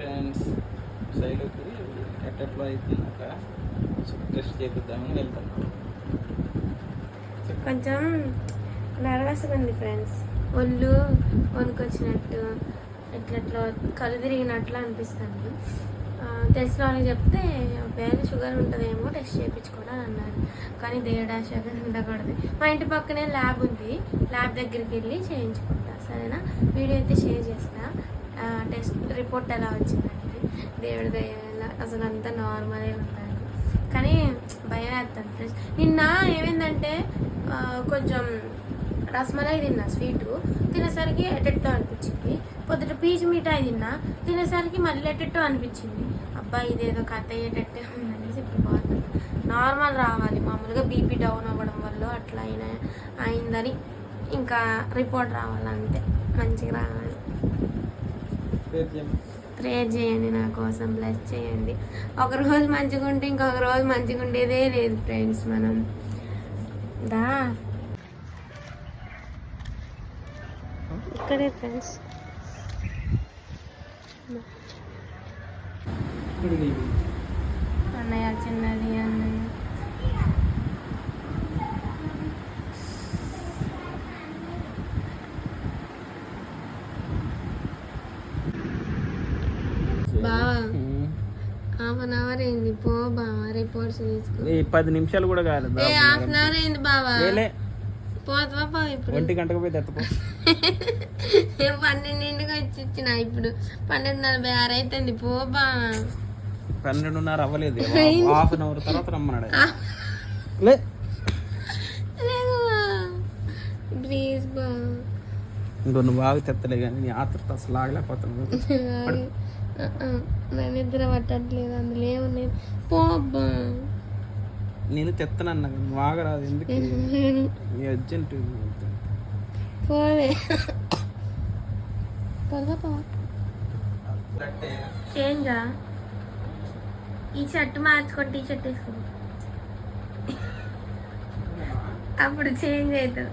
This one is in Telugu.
ఫ్రెండ్స్ సైడ్కి ఎట్టట్లో అవుతున్నాక టెస్ట్ చేపిద్దామని వెళ్తున్నాం కొంచెం నర్వస్గా ఉంది ఫ్రెండ్స్ ఒళ్ళు వణుకొచ్చినట్టు ఎట్లట్లో కళ్ళు తిరిగినట్లు అనిపిస్తుంది. తెలిసిన వాళ్ళకి చెప్తే ఒకవేళ షుగర్ ఉంటుందేమో టెస్ట్ చేయించుకోవడం అన్నారు. కానీ దేవుడా షుగర్ ఉండకూడదు. మా ఇంటి పక్కనే ల్యాబ్ ఉంది. ల్యాబ్ దగ్గరికి వెళ్ళి చేయించుకుంటా. సరేనా? వీడియో అయితే షేర్ చేస్తా. టెస్ట్ రిపోర్ట్ ఎలా వచ్చిందనేది. దేవుడి దయ అసలు అంతా నార్మలే ఉంటాను. కానీ భయం వేస్తాను ఫ్రెండ్స్ నిన్న ఏమైందంటే కొంచెం రసమలై తిన్నా స్వీటు. తినేసరికి ఎటెట్టో అనిపించింది. పొద్దుట పీచు మిఠాయి తిన్నా. తినేసరికి మళ్ళీ ఎటెట్టో అనిపించింది. అబ్బాయి ఇదేదో కథ అయ్యేటట్టే ఉందని చెప్పి బాగుంది నార్మల్ రావాలి. మామూలుగా బీపీ డౌన్ అవ్వడం వల్ల అట్లా అయినా అయిందని ఇంకా రిపోర్ట్ రావాలంతే. మంచిగా రావాలి. ప్రేయర్ చేయండి నా కోసం బ్లెస్ చేయండి. ఒక రోజు మంచిగా ఉంటే ఇంకొక రోజు మంచిగా ఉండేదే లేదు ఫ్రెండ్స్ మనం. దా. ఇక్కడే ఫ్రెండ్స్ అన్నయ్య చిన్నది అన్నయ్య బావా హాఫ్ అన్ అవర్ అయింది. పో బావా రిపోర్ట్స్ తీసుకో. ఈ పది నిమిషాలు కూడా కాలేదు ఏ హాఫ్ అన్ అవర్ అయింది బావా. పోతావా పో ఇప్పుడు. ఒంటి గంటకు పోయి తెత్తపో నేను పన్నెండింటికి వచ్చి ఇచ్చిన ఇప్పుడు? పన్నెండు నలభై ఆరు అవుతుంది పో బా. పన్నెండున్నర అవ్వలేదు హాఫ్ అన్ అవర్ తర్వాత రమ్మన్నాడు. లే. ప్లీజ్ బా. ఇంకో నువ్వు బాగా తెత్తలే కానీ నీ ఆతృత అసలు ఆగలేకపోతున్నావు. నిద్ర పట్టట్లేదు అందులో ఏమలేదు పో అబ్బా. నేను తెత్తనన్నా నువ్వు ఆగరాదు ఎందుకు? నీ అర్జెంట్ పోవే. త్వరగా పో. చేంజా? ఈ షర్ట్ మార్చుకొని టీ షర్ట్ వేసుకో అప్పుడు చేంజ్ అవుతుంది.